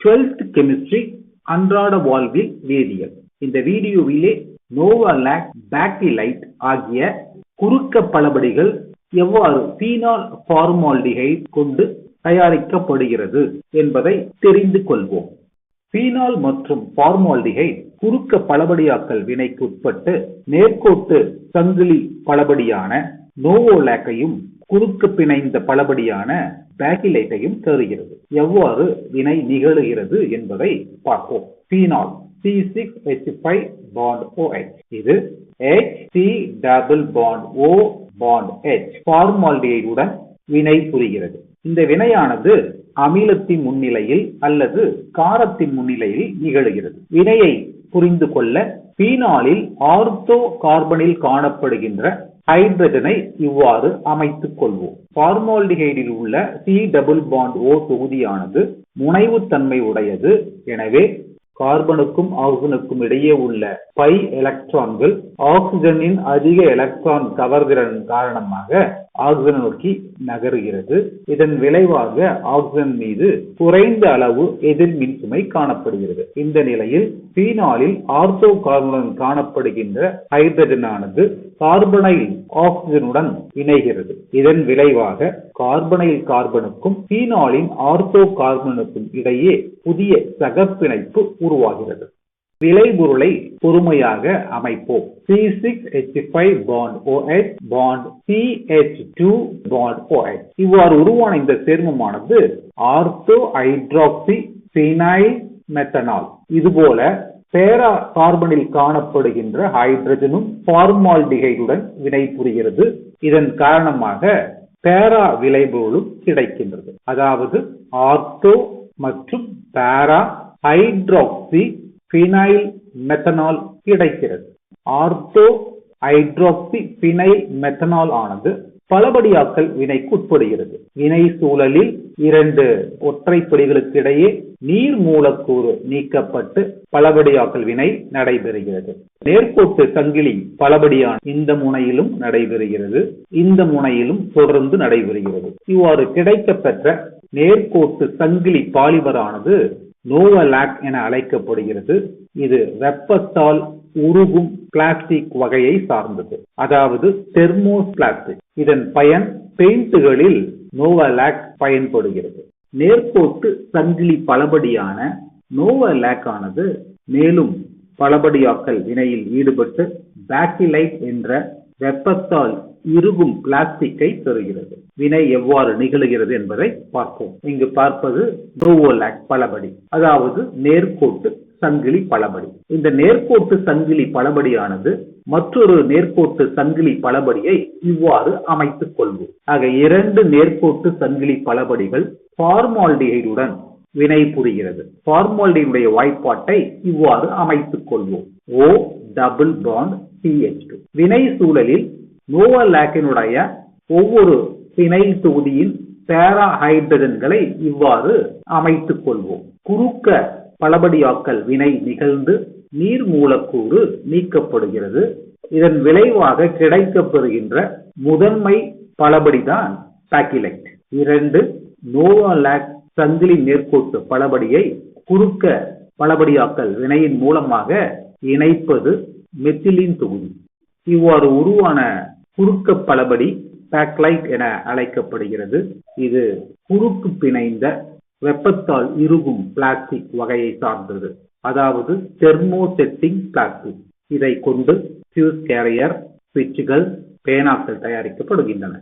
Twelfth chemistry அன்றாட வாழ்வில் வேதியியல். இந்த வீடியோவிலே நோவாலாக் பேக்டிலைட் ஆகிய குறுக்க பலபடிகள் எவ்வாறு பீனால் ஃபார்மால்டிஹைட் கொண்டு தயாரிக்கப்படுகிறது என்பதை தெரிந்து கொள்வோம். பீனால் மற்றும் ஃபார்மால்டிஹைட் குறுக்க பலபடியாக்கல் வினைக்கு உட்பட்டு நேர்கோட்டு சங்கிலி பலபடியான நோவோலாக்கையும் குறுக்கு பிணைந்த பலபடியான பேக்கிலைட்டையும் தருகிறது எவ்வாறு வினை நிகழுகிறது என்பதை பார்ப்போம். பீனால் C6H5 bond OH இது H C double bond O bond H ஃபார்மால்டிஹைடுடன் வினை புரிகிறது. இந்த வினையானது அமிலத்தின் முன்னிலையில் அல்லது காரத்தின் முன்னிலையில் நிகழுகிறது. வினையை புரிந்து கொள்ள பீனாலில் ஆர்த்தோ கார்பனில் காணப்படுகின்ற ஹைட்ரஜனை இவ்வாறு அமைத்துக் கொள்வோம். ஃபார்மால்டிஹைடில் உள்ள சி டபுள் பாண்ட் ஓ தொகுதியானது முனைவுத்தன்மை உடையது. எனவே கார்பனுக்கும் ஆக்சிஜனுக்கும் இடையே உள்ள பை எலக்ட்ரான்கள் ஆக்சிஜனின் அதிக எலக்ட்ரான் கவர்திறன் காரணமாக ஆக்சிஜன் நோக்கி நகருகிறது. இதன் விளைவாக ஆக்சிஜன் மீது குறைந்த அளவு எதிர் மின்சுமை காணப்படுகிறது. இந்த நிலையில் பீனாலில் ஆர்த்தோ கார்பனுடன் காணப்படுகின்ற ஹைட்ரஜனானது கார்பனைல் ஆக்சிஜனுடன் இணைகிறது. இதன் விளைவாக கார்பனைல் கார்பனுக்கும் பீனாலின் ஆர்த்தோ கார்பனுக்கும் இடையே புதிய சகப்பிணைப்பு உருவாகிறது. விளைபொருளை பொறுமையாக அமைப்போம். C six H five bond OH bond C H two bond OH இவ்வாறு உருவான இந்த சேர்மமானது ஆர்த்தோ ஹைட்ராக்சி பினைல் மெத்தனால் இதுபோல பேரா கார்பனில் காணப்படுகின்ற ஹைட்ரஜனும் ஃபார்மால்டிஹைடுடன் வினைபுரிகிறது இதன் காரணமாக பேரா விளைபொருளும் கிடைக்கின்றது. அதாவது ஆர்த்தோ மற்றும் பேரா ஹைட்ராக்சி பினைல் மெத்தனால் கிடைக்கிறது. ஆர்த்தோ ஹைட்ராக்சி பினைல் மெத்தனால் ஆனது பலபடியாக்கல் வினைக்கு உட்படுகிறது. வினை சூழலில் இரண்டு ஒற்றைப்படிகளுக்கு இடையே நீர் மூலக்கூறு நீக்கப்பட்டு பலபடியாக்கல் வினை நடைபெறுகிறது. நேர்கோட்டு சங்கிலி பலபடியான இந்த முனையிலும் நடைபெறுகிறது. இந்த முனையிலும் தொடர்ந்து நடைபெறுகிறது. இவ்வாறு கிடைக்கப்பெற்ற நேர்கோட்டு சங்கிலி பாலிமரானது நோவலாக் என அழைக்கப்படுகிறது. இது வெப்பத்தால் உருகும் பிளாஸ்டிக் வகையை சார்ந்தது. அதாவது தெர்மோஸ் பிளாஸ்டிக் இதன் பயன் பெயிண்டுகளில் நோவலாக் பயன்படுகிறது. நேர்கோட்டு சங்கிலி பலபடியான நோவலாக் ஆனது மேலும் பலபடியாக்கல் வினையில் ஈடுபட்டு பேக்கிலைட் என்ற வெப்பத்தால் இருகும் பிளாஸ்டிக்கை தருகிறது வினை எவ்வாறு நிகழுகிறது என்பதை பார்ப்போம். இங்கு பார்ப்பது நோவோலாக் பலபடி. அதாவது நேர்கோட்டு சங்கிலி பலபடி இந்த நேர்கோட்டு சங்கிலி பலபடியானது மற்றொரு நேர்கோட்டு சங்கிலி பலபடியை இவ்வாறு அமைத்துக் கொள்வோம். ஆக இரண்டு நேர்கோட்டு சங்கிலி பலபடிகள் ஃபார்மால்டிஹைடுடன் வினை புரிகிறது. ஃபார்மால்டினுடைய வாய்ப்பாட்டை இவ்வாறு அமைத்துக் கொள்வோம். ஓ டபுள் பாண்ட் CH2 வினை சூழலில் நோவலாக்கினுடைய ஒவ்வொரு பினைல் தொகுதியின் பேரா ஹைட்ரஜன்களை இவ்வாறு அமைத்துக் கொள்வோம். குறுக்க பலபடியாக்கல் வினை நிகழ்ந்து நீர் மூலக்கூறு நீக்கப்படுகிறது. இதன் விளைவாக கிடைக்கப்பெறுகின்ற முதன்மை பலபடிதான் சாக்கிலைட் இரண்டு நோவாலாக் சங்கிலி நேர்கோட்டு பலபடியை குறுக்க பலபடியாக்கல் வினையின் மூலமாக இணைப்பது மெத்திலின் தொகுதி. இவ்வாறு உருவான குறுக்க பலபடி பேக்லைட் என அழைக்கப்படுகிறது. இது குறுக்கு பிணைந்த வெப்பத்தால் இறுகும் பிளாஸ்டிக் வகையை சார்ந்தது. அதாவது தெர்மோசெட்டிங் பிளாஸ்டிக் இதை கொண்டு ஃபியூஸ் கேரியர் சுவிட்சுகள் பேனாக்கள் தயாரிக்கப்படுகின்றன.